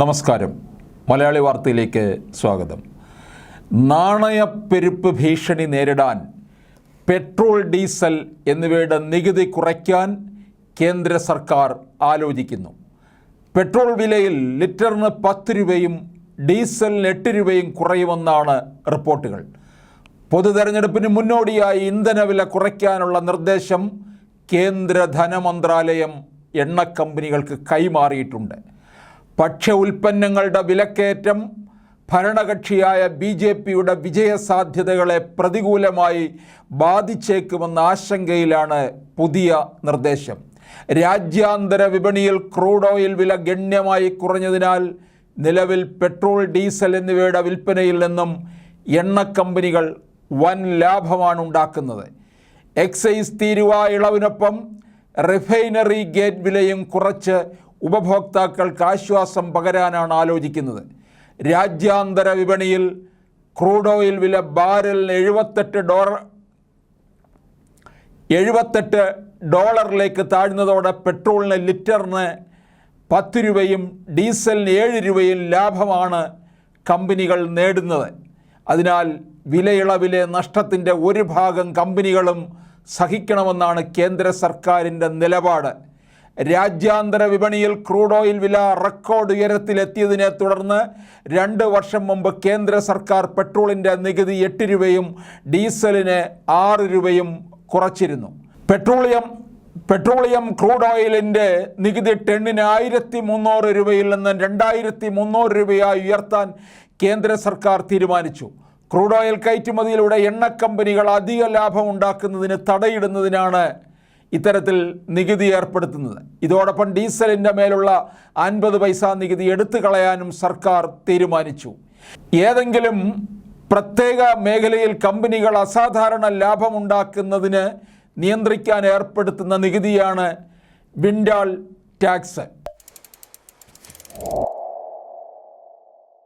നമസ്കാരം. മലയാളി വാർത്തയിലേക്ക് സ്വാഗതം. നാണയപ്പെരുപ്പ് ഭീഷണി നേരിടാൻ പെട്രോൾ ഡീസൽ എന്നിവയുടെ നികുതി കുറയ്ക്കാൻ കേന്ദ്ര സർക്കാർ ആലോചിക്കുന്നു. പെട്രോൾ വിലയിൽ ലിറ്ററിന് പത്ത് രൂപയും ഡീസലിന് എട്ട് രൂപയും കുറയുമെന്നാണ് റിപ്പോർട്ടുകൾ. പൊതു തെരഞ്ഞെടുപ്പിന് മുന്നോടിയായി ഇന്ധനവില കുറയ്ക്കാനുള്ള നിർദ്ദേശം കേന്ദ്ര ധനമന്ത്രാലയം എണ്ണ കമ്പനികൾക്ക് കൈമാറിയിട്ടുണ്ട്. ഭക്ഷ്യ ഉൽപ്പന്നങ്ങളുടെ വിലക്കയറ്റം ഭരണകക്ഷിയായ ബി ജെ പിയുടെ വിജയസാധ്യതകളെ പ്രതികൂലമായി ബാധിച്ചേക്കുമെന്ന ആശങ്കയിലാണ് പുതിയ നിർദ്ദേശം. രാജ്യാന്തര വിപണിയിൽ ക്രൂഡ് ഓയിൽ വില ഗണ്യമായി കുറഞ്ഞതിനാൽ നിലവിൽ പെട്രോൾ ഡീസൽ എന്നിവയുടെ വിൽപ്പനയിൽ നിന്നും എണ്ണ കമ്പനികൾ വൻ ലാഭമാണ് ഉണ്ടാക്കുന്നത്. എക്സൈസ് തീരുവ ഇളവിനൊപ്പം റിഫൈനറി ഗേറ്റ് വിലയും കുറച്ച് ഉപഭോക്താക്കൾക്ക് ആശ്വാസം പകരാനാണ് ആലോചിക്കുന്നത്. രാജ്യാന്തര വിപണിയിൽ ക്രൂഡ് ഓയിൽ വില ബാരലിന് എഴുപത്തെട്ട് ഡോളർ എഴുപത്തെട്ട് ഡോളറിലേക്ക് താഴ്ന്നതോടെ പെട്രോളിന് ലിറ്ററിന് പത്ത് രൂപയും ഡീസലിന് ഏഴ് രൂപയും ലാഭമാണ് കമ്പനികൾ നേടുന്നത്. അതിനാൽ വിലയിളവിലെ നഷ്ടത്തിന്റെ ഒരു ഭാഗം കമ്പനികളും സഹിക്കണമെന്നാണ് കേന്ദ്ര സർക്കാരിന്റെ നിലപാട്. രാജ്യാന്തര വിപണിയിൽ ക്രൂഡ് ഓയിൽ വില റെക്കോർഡ് ഉയരത്തിലെത്തിയതിനെ തുടർന്ന് രണ്ട് വർഷം മുമ്പ് കേന്ദ്ര സർക്കാർ പെട്രോളിന്റെ നികുതി എട്ട് രൂപയും ഡീസലിന് ആറ് രൂപയും കുറച്ചിരുന്നു. പെട്രോളിയം പെട്രോളിയം ക്രൂഡ് ഓയിലിന്റെ നികുതി ടെണ്ണിന് ആയിരത്തി മുന്നൂറ് രൂപയിൽ നിന്ന് രണ്ടായിരത്തി മുന്നൂറ് രൂപയായി ഉയർത്താൻ കേന്ദ്ര സർക്കാർ തീരുമാനിച്ചു. ക്രൂഡ് ഓയിൽ കയറ്റുമതിയിലൂടെ എണ്ണ കമ്പനികൾ അധിക ലാഭം ഉണ്ടാക്കുന്നതിന് തടയിടുന്നതിനാണ് ഇത്തരത്തിൽ നികുതി ഏർപ്പെടുത്തുന്നത്. ഇതോടൊപ്പം ഡീസലിന്റെ മേലുള്ള അൻപത് പൈസ നികുതി എടുത്തു കളയാനും സർക്കാർ തീരുമാനിച്ചു. ഏതെങ്കിലും പ്രത്യേക മേഖലയിൽ കമ്പനികൾ അസാധാരണ ലാഭമുണ്ടാക്കുന്നതിന് നിയന്ത്രിക്കാൻ ഏർപ്പെടുത്തുന്ന നികുതിയാണ് വിൻഡാൾ ടാക്സ്.